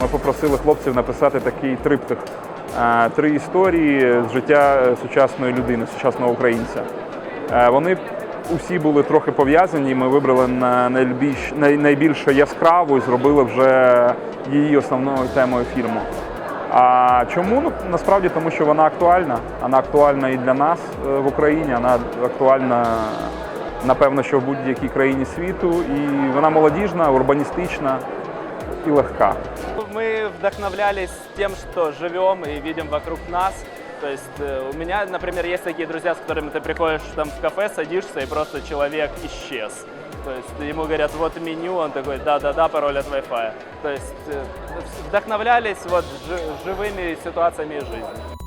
Ми попросили хлопців написати такий триптих. Три історії з життя сучасної людини, сучасного українця. Вони усі були трохи пов'язані. Ми вибрали на найбільш, най- найбільш яскраву і зробили вже її основною темою фільму. А чому? Ну, насправді тому, що вона актуальна. Вона актуальна і для нас е, в Україні, вона актуальна, напевно, що в будь-якій країні світу. І вона молодіжна, урбаністична і легка. Мы вдохновлялись тем, что живем и видим вокруг нас. То есть э, у меня, например, есть такие друзья, с которыми ты приходишь там в кафе, садишься, и просто человек исчез. То есть ему говорят, вот меню, он такой, да-да-да, пароль от Wi-Fi. То есть э, вдохновлялись вот жи- живыми ситуациями из жизни.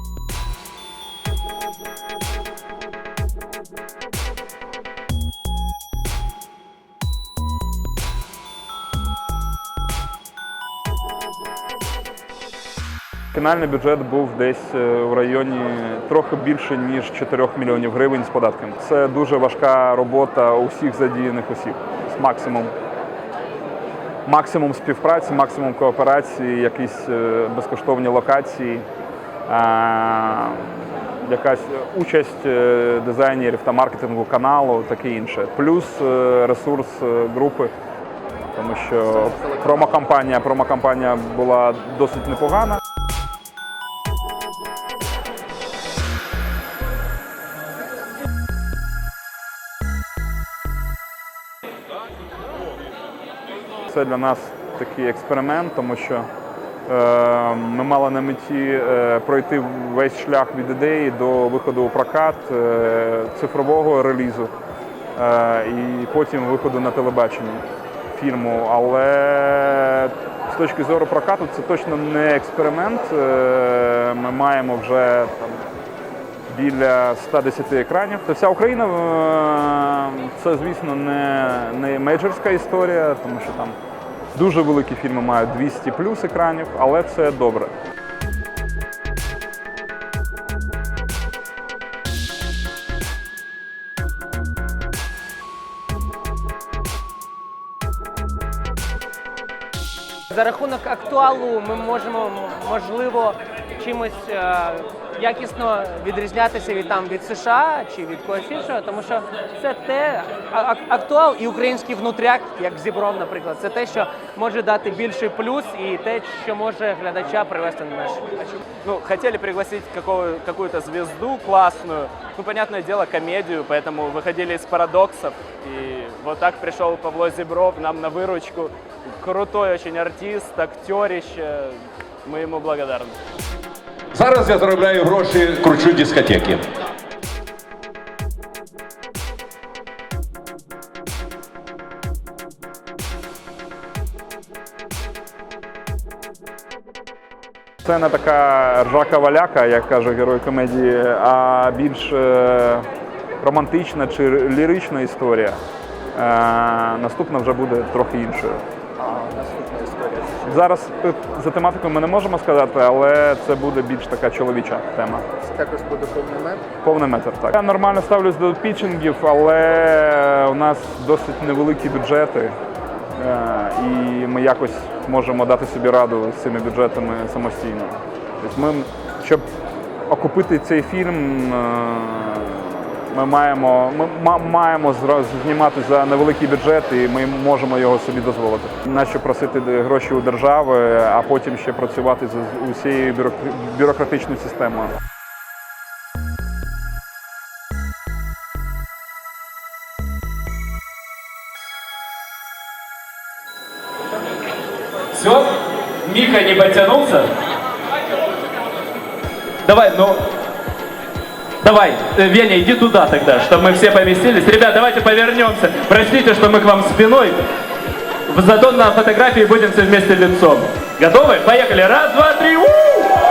Фінальний бюджет був десь е, в районі трохи більше ніж 4 мільйонів гривень з податками. Це дуже важка робота усіх задіяних осіб. З максимум, максимум співпраці, максимум кооперації, якісь е, безкоштовні локації, якась участь е, дизайнерів та маркетингу каналу, таке інше. Плюс ресурс групи. Тому що промокампанія, промокампанія була досить непогана. Це для нас такий експеримент, тому що е, ми мали на меті е, пройти весь шлях від ідеї до виходу у прокат, е, цифрового релізу і потім виходу на телебачення фільму. Але з точки зору прокату це точно не експеримент. Ми маємо вже там, біля 110 екранів. Це вся Україна е, це, звісно, не, не мейджорська історія, тому що там дуже великі фільми мають 200 плюс екранів, але це добре. За рахунок актуалу ми можемо можливо чимось е, якісно відрізнятися від там від США чи від когось іншого, тому що це те а- а- актуал і український внутряк, як зібров, наприклад, це те, що може дати більший плюс, і те, що може глядача привести на наш очі. Ну, хотели пригласить какого, какую-то звезду классную, ну, понятное дело, комедию, поэтому выходили из парадоксов. И вот так пришел Павло Зебров нам на выручку. Крутой очень артист, актерище. Мы ему благодарны. Зараз я заробляю гроші, кручу дискотеки. Це не така ржака валяка, як каже герой комедії, а більш е, романтична чи лірична історія. Е, наступна вже буде трохи іншою. Зараз е, за тематикою ми не можемо сказати, але це буде більш така чоловіча тема. Це Також буде повний метр. Повний метр, так. Я нормально ставлюсь до пітчингів, але у нас досить невеликі бюджети. е, І ми якось можемо дати собі раду з цими бюджетами самостійно. Тобто ми, щоб окупити цей фільм, е, ми маємо, ми маємо знімати за невеликий бюджет, і ми можемо його собі дозволити. Нащо просити гроші у держави, а потім ще працювати з усією бюрократичною системою. Все? Миха не потянулся? Давай, ну... Давай, э, Веня, иди туда тогда, чтобы мы все поместились. Ребят, давайте повернемся. Простите, что мы к вам спиной. Зато на фотографии будем все вместе лицом. Готовы? Поехали. Раз, два, три. У!